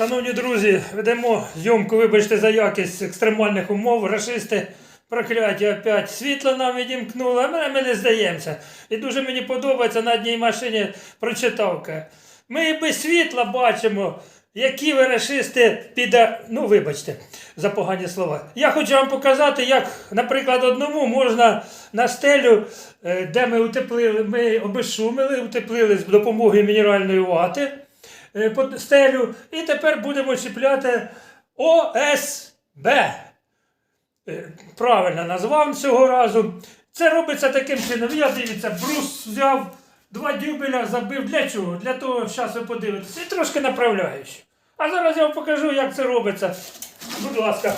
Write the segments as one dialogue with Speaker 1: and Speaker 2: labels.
Speaker 1: Шановні друзі, ведемо зйомку, вибачте за якість екстремальних умов. Рашисти прокляття опять світло нам відімкнули, а ми, не здаємося. І дуже мені подобається на одній машині прочитавка. Ми і без світла бачимо, які ви рашисти піда. Ну, вибачте за погані слова. Я хочу вам показати, як, наприклад, одному можна на стелю, е, де ми утеплили, ми обезшумили, утеплили з допомогою мінеральної вати стелю. І тепер будемо чіпляти ОСБ. Е, Правильно назвав цього разу. Це робиться таким чином. Я дивіться, брус взяв, два дюбеля забив. Для чого? Для того, зараз ви подивитесь. І трошки направляючи. А зараз я вам покажу, як це робиться. Будь ласка.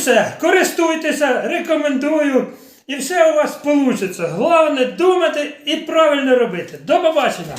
Speaker 1: Все. Користуйтеся, рекомендую. І все у вас вийде. Головне думати і правильно робити. До побачення!